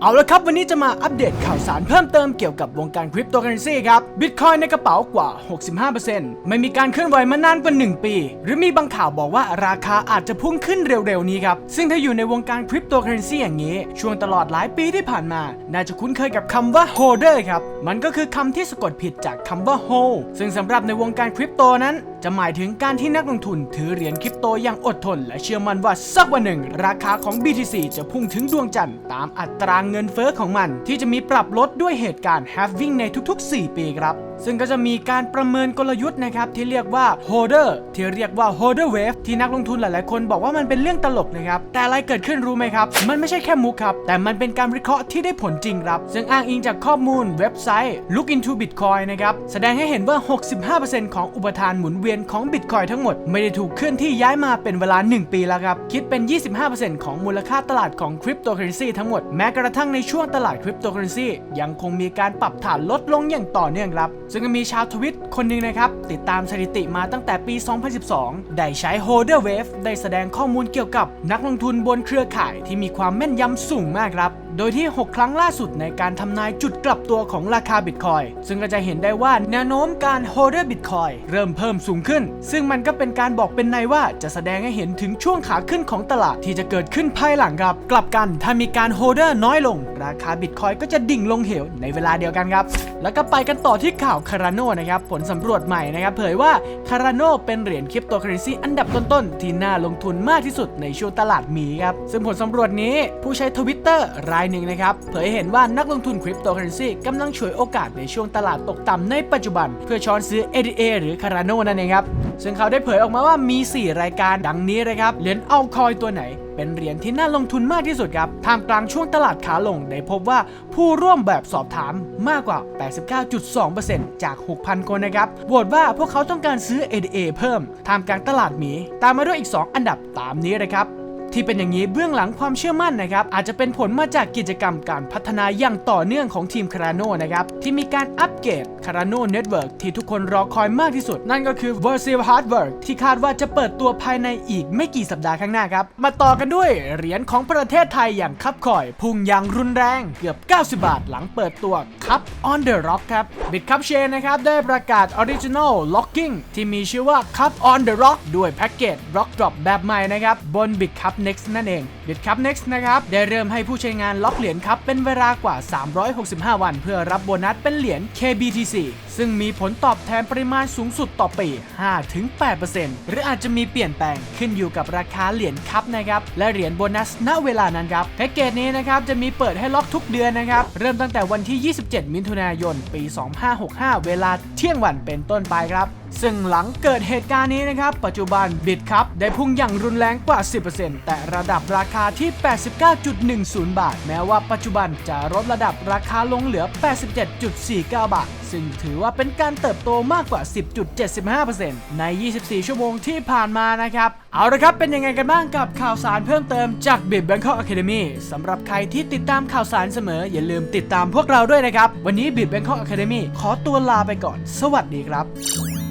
เอาละครับ วันนี้จะมาอัปเดตข่าวสารเพิ่มเติมเกี่ยวกับวงการคริปโตเคอเรนซีครับบิตคอยในกระเป๋ากว่า 65%ไม่มีการเคลื่อนไหวมานานกว่า 1 ปี หรือมีบางข่าวบอกว่าราคาอาจจะพุ่งขึ้นเร็วๆ นี้ครับ ซึ่งถ้าอยู่ในวงการคริปโตเคอเรนซีอย่างนี้ ช่วงตลอดหลายปีที่ผ่านมา น่าจะคุ้นเคยกับคำว่า holder ครับ มันก็คือคำที่สะกดผิดจากคำว่า hold ซึ่งสำหรับในวงการคริปโตนั้น จะหมายถึงการที่นักลงทุนถือเหรียญคริปโตอย่างอดทน และเชื่อมั่นว่าสักวันหนึ่ง ราคาของ BTC จะพุ่งถึงดวงจันทร์ตามอัตราเงินเฟ้อของมัน ที่จะมีปรับลดด้วยเหตุการณ์ halving ในทุกๆ 4 ปีครับ ซึ่งก็จะมีการประเมินกลยุทธ์นะครับที่เรียกว่า holder ที่เรียกว่า holder wave ที่นักลงทุนหลาย ๆ คนบอกว่ามันเป็นเรื่องตลกนะครับ แต่อะไรเกิดขึ้นรู้ไหมครับ มันไม่ใช่แค่มุกครับ แต่มันเป็นการวิเคราะห์ที่ได้ผลจริงครับ ซึ่งอ้างอิงจากข้อมูลเว็บไซต์ Look into Bitcoin นะครับ แสดงให้เห็นว่า 65%ของอุปทานหมุนเวียนของ Bitcoin ทั้งหมดไม่ได้ถูกเคลื่อนที่ย้ายมาเป็นเวลา 1 ปีแล้วครับ คิดเป็น 25%ของมูลค่าตลาดของคริปโตเคอเรนซีทั้งหมด แม้กระทั่งในช่วงตลาดคริปโตเคอเรนซียังคงมีการปรับฐานลดลงอย่างต่อเนื่องครับซึ่งมีชาวทวิตคนหนึ่งนะครับ ติดตามสถิติมาตั้งแต่ปี 2012 ได้ใช้ Holder Wave ได้แสดงข้อมูลเกี่ยวกับนักลงทุนบนเครือข่ายที่มีความแม่นยำสูงมากครับ โดยที่ 6 ครั้งล่าสุดในการทำนายจุดกลับตัวของราคาบิตคอยซึ่งก็จะเห็นได้ว่าแนวโน้มการ Holder Bitcoin เริ่มเพิ่มสูงขึ้น ซึ่งมันก็เป็นการบอกเป็นในยว่าจะแสดงให้เห็นถึงช่วงขาขึ้นของตลาดที่จะเกิดขึ้นภายหลังครับ กลับกันถ้ามีการ Holder น้อยลง ราคาบิตคอยก็จะดิ่งลงเหวในเวลาเดียวกันครับแล้วก็ไปกันต่อที่ข่าวคาราโนนะครับผลสำรวจใหม่นะครับเผยว่าคาราโนเป็นเหรียญคริปโตเคอเรนซีอันดับต้น ๆ ที่น่าลงทุนมากที่สุดในช่วงตลาดหมีครับซึ่งผลสำรวจนี้ผู้ใช้ทวิตเตอร์รายหนึ่งนะครับเผยเห็นว่านักลงทุนคริปโตเคอเรนซีกำลังฉวยโอกาสในช่วงตลาดตกต่ำในปัจจุบัน เพื่อช้อนซื้อ ADA หรือคาราโนนั่นเองครับซึ่งเขาได้เผยออกมาว่ามี 4 รายการดังนี้นะครับเหรียญเอาคอยตัวไหนเป็นเหรียญที่น่าลงทุนมากที่สุดครับท่ามกลางช่วงตลาดขาลงได้พบว่าผู้ร่วมแบบสอบถามมากกว่า 89.2%จาก 6,000 คนนะครับโหวตว่าพวกเขาต้องการซื้อ ADA เพิ่มท่ามกลางตลาดหมี ตามมาด้วยอีก 2 อันดับตามนี้นะครับ ที่เป็นอย่างนี้เบื้องหลังความเชื่อมั่นนะครับอาจจะเป็นผลมาจากกิจกรรมการพัฒนาอย่างต่อเนื่องของทีมคาราโนนะครับที่มีการอัปเกรดคาราโนเน็ตเวิร์กที่ทุกคนรอคอยมากที่สุด นั่นก็คือ v e r s i v Hardware ที่คาดว่าจะเปิดตัวภายในอีกไม่กี่สัปดาห์ข้างหน้าครับ มาต่อกันด้วยเหรียญของประเทศไทยอย่างคับคอย พุ่งอย่างรุนแรงเกือบ 90 บาทหลังเปิดตัวคับ on the rock ครับ Bitcup Chain นะครับได้ประกาศ Original Locking ที่มีชื่อว่า Cup on the rock ด้วยแพ็กเกจ Rock Drop แบบใหม่นะครับบน Bitcup Next นั่นเอง Bitcup Next นะครับ ได้เริ่มให้ผู้ใช้งานล็อกเหรียญครับเป็นเวลากว่า 365 วัน เพื่อรับโบนัสเป็นเหรียญ KBTC ซึ่งมีผลตอบแทนปริมาณสูงสุดต่อปี 5-8%หรืออาจจะมีเปลี่ยนแปลงขึ้นอยู่กับราคาเหรียญครับนะครับและเหรียญโบนัสณเวลานั้นครับแพ็กเกจนี้นะครับจะมีเปิดให้ล็อกทุกเดือนนะครับเริ่มตั้งแต่วันที่ 27 มิถุนายน ปี 2565 เวลาเที่ยงวันเป็นต้นไปครับ ซึ่งหลังเกิดเหตุการณ์นี้นะครับ ปัจจุบันบิตครับได้พุ่งอย่างรุนแรงกว่า 10%แต่ระดับราคาที่ 89.10 บาท แม้ว่าปัจจุบันจะลดระดับราคาลงเหลือ 87.49 บาท ซึ่งถือว่าเป็นการเติบโตมากกว่า 10.75%ใน 24 ชั่วโมงที่ผ่านมานะครับ เอาละครับเป็นยังไงกันบ้างกับข่าวสารเพิ่มเติมจาก b i t Bangkok Academy สำหรับใครที่ติดตามข่าวสารเสมอ อย่าลืมติดตามพวกเราด้วยนะครับ วันนี้ b i t Bangkok Academy ขอตัวลาไปก่อน สวัสดีครับ